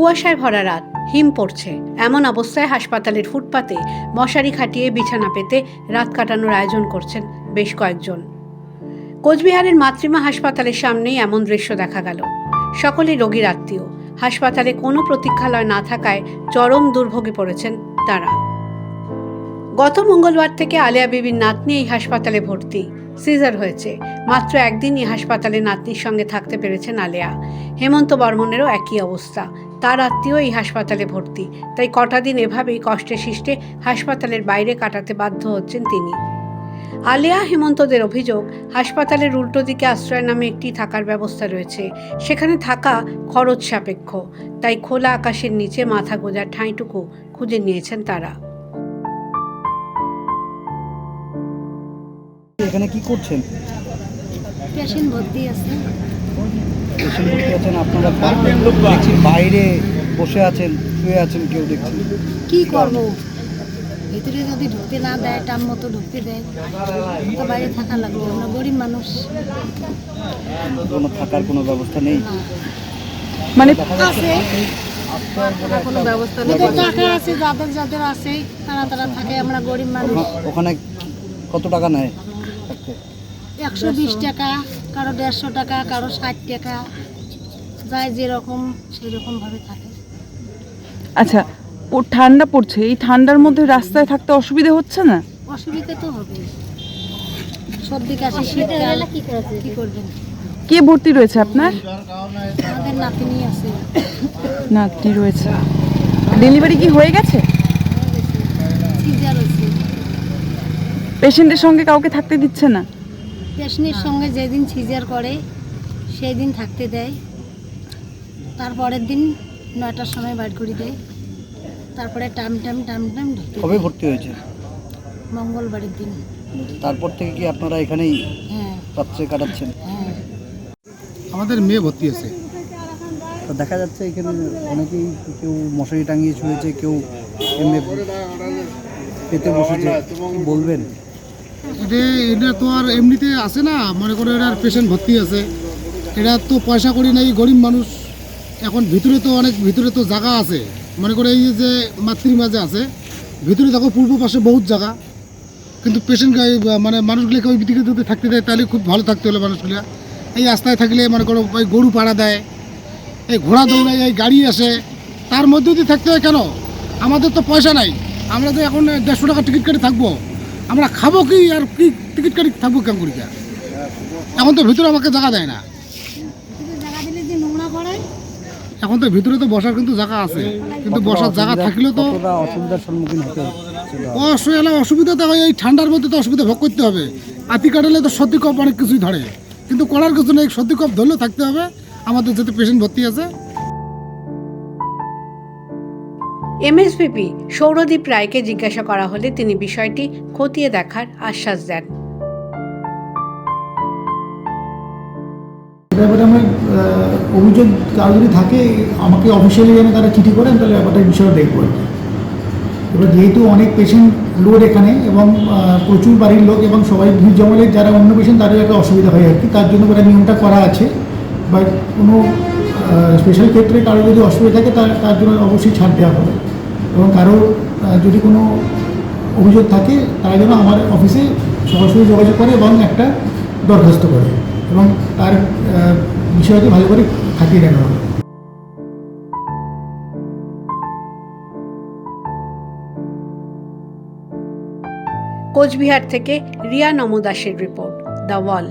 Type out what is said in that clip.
কুয়াশায় ভরা রাত, হিম পড়ছে। এমন অবস্থায় হাসপাতালের ফুটপাতে মশারি খাটিয়ে বিছানা পেতে রাত কাটানোর আয়োজন করছেন বেশ কয়েকজন। কোচবিহারের মাতৃমা হাসপাতালের সামনেই এমন দৃশ্য দেখা গেল। সকলেই রোগীর আত্মীয়। হাসপাতালে কোনো প্রতীক্ষালয় না থাকায় চরম দুর্ভোগে পড়েছেন তারা। গত মঙ্গলবার থেকে আলিয়া বিবির নাতনি এই হাসপাতালে ভর্তি। সিজার হয়েছে। মাত্র একদিনই হাসপাতালে নাতনির সঙ্গে থাকতে পেরেছেন আলেয়া। হেমন্ত বর্মনেরও একই অবস্থা। তার আত্মীয় এই হাসপাতালে ভর্তি। তাই কটা দিন এভাবেই কষ্টে শিষ্টে হাসপাতালের বাইরে কাটাতে বাধ্য হচ্ছেন তিনি। আলেয়া হেমন্তদের অভিযোগ, হাসপাতালের উল্টো দিকে আশ্রয় নামে একটি থাকার ব্যবস্থা রয়েছে। সেখানে থাকা খরচ সাপেক্ষ। তাই খোলা আকাশের নিচে মাথা গোজার ঠাঁইটুকু খুঁজে নিয়েছেন তারা। এখানে কি করছেন? পেশেন্ট ভর্তি আছে। পেশেন্ট ভর্তি আছেন আপনারা দেখছি বাইরে বসে আছেন শুয়ে আছেন কেউ দেখছি কি করব? ভিতরে যদি ঢুকতে না দেয় টাইম মতো ঢুকতে দেয় তো বাইরে থাকা লাগবে আমরা গরিব মানুষ। কোনো থাকার কোনো ব্যবস্থা নেই? মানে আছে। কোনো ব্যবস্থা নেই। টাকা আছে যাদের যাদের আছে তারা তারা থাকে আমরা গরিব মানুষ। ওখানে কত টাকা নেয়? একশো বিশ টাকা কারও দেড়শো টাকা কারও ষাট টাকা যায় যেরকম ভাবে থাকে। আচ্ছা ও ঠান্ডা পড়ছে এই ঠান্ডার মধ্যে রাস্তায় থাকতে অসুবিধা হচ্ছে না? অসুবিধা তো হবে সর্দি কাশি শীতকাল কি করবেন? কে ভর্তি রয়েছে আপনার? আমাদের নাতিনি আছে। নাতনি রয়েছে। ডেলিভারি কি হয়ে গেছে। সিজার হয়েছে। পেশেন্টের সঙ্গে কাউকে থাকতে দিচ্ছে না। পেশেন্টের সঙ্গে যেদিন সিজার করে সেই দিন থাকতে দেয়। তারপরের দিন নয়টার সময় বাইর করে দেয়। তারপরে টাইম টাইম টাইম টাইম ঢুকতে কবে ভর্তি হয়েছে? মঙ্গলবারের দিন। তারপর থেকে কি আপনারা এখানেই হ্যাঁ। রাত্রে কাটাচ্ছেন? হ্যাঁ। আমাদের মেয়ে ভর্তি আছে তো দেখা যাচ্ছে এখানে অনেকেই কেউ মশারি টাঙিয়ে শুয়েছে কেউ এমনি পেতে বসেছে। বলবেন? এটা এটা তো আর এমনিতে আছে না। মনে করো এটার পেশেন্ট ভর্তি আছে। এটা তো পয়সা করি নাই, গরিব মানুষ। এখন ভিতরে তো অনেক, ভিতরে তো জায়গা আছে। মনে করো এই যে মাতৃ মাঝে আছে, ভিতরে দেখো পূর্ব পাশে বহুত জায়গা। কিন্তু পেশেন্ট মানে মানুষগুলোকে ওই দিকে যদি থাকতে দেয়, তাহলে খুব ভালো থাকতে হলো মানুষগুলো। এই রাস্তায় থাকলে মনে করো ওই গরু পাড়া দেয়, এই ঘোড়া দৌড়ায় এই গাড়ি আসে। তার মধ্যে দিয়ে থাকতে হয় কেন? আমাদের তো পয়সা নাই। আমরা তো এখন দেড়শো টাকা টিকিট কেটে থাকব। আমরা খাব কি আর কি টিকিট কাটি থাকব কেমন করি? এখন তো ভিতরে আমাকে জায়গা দেয় না। এখন তো ভিতরে তো বসার কিন্তু জায়গা আছে। কিন্তু বসার জায়গা থাকলেও তো অসুবিধার সম্মুখীন হতে অসুবিধা অসুবিধা তো হয় এই ঠান্ডার মধ্যে তো অসুবিধা ভোগ করতে হবে। আতি কাটালে তো সর্দি কপ অনেক কিছুই ধরে। কিন্তু করার কিছু নেই সর্দি কপ ধরলেও থাকতে হবে। আমাদের যাতে পেশেন্ট ভর্তি আছে এমএসভিপি সৌরদীপ রায়কে জিজ্ঞাসা করা হলে তিনি বিষয়টি খতিয়ে দেখার আশ্বাস দেন। ব্যাপারে আমার অভিযোগ কারও যদি থাকে, আমাকে অফিসিয়ালি যেন তারা চিঠি করেন, তাহলে ব্যাপারটা বিষয়ে দেখব। এবার যেহেতু অনেক পেশেন্ট লোড এখানে এবং প্রচুর বাড়ির লোক এবং সবাই ভিড় জমালে যারা অন্য পেশেন্ট তাদের একটা অসুবিধা হয় আর কি। তার জন্য ওরা নিয়মটা করা আছে। বাট কোনো স্পেশাল ক্ষেত্রে কারও যদি অসুবিধা থাকে, তার তার জন্য অবশ্যই ছাড় দেওয়া হবে। এবং কারও যদি কোনো অভিযোগ থাকে তারা যেন আমার অফিসে সরাসরি যোগাযোগ করে এবং একটা দরখাস্ত করে এবং তার আহ, বিষয়কে ভালো করে দেখা হবে কোচবিহার থেকে রিয়া নমদাসের রিপোর্ট দ্য ওয়াল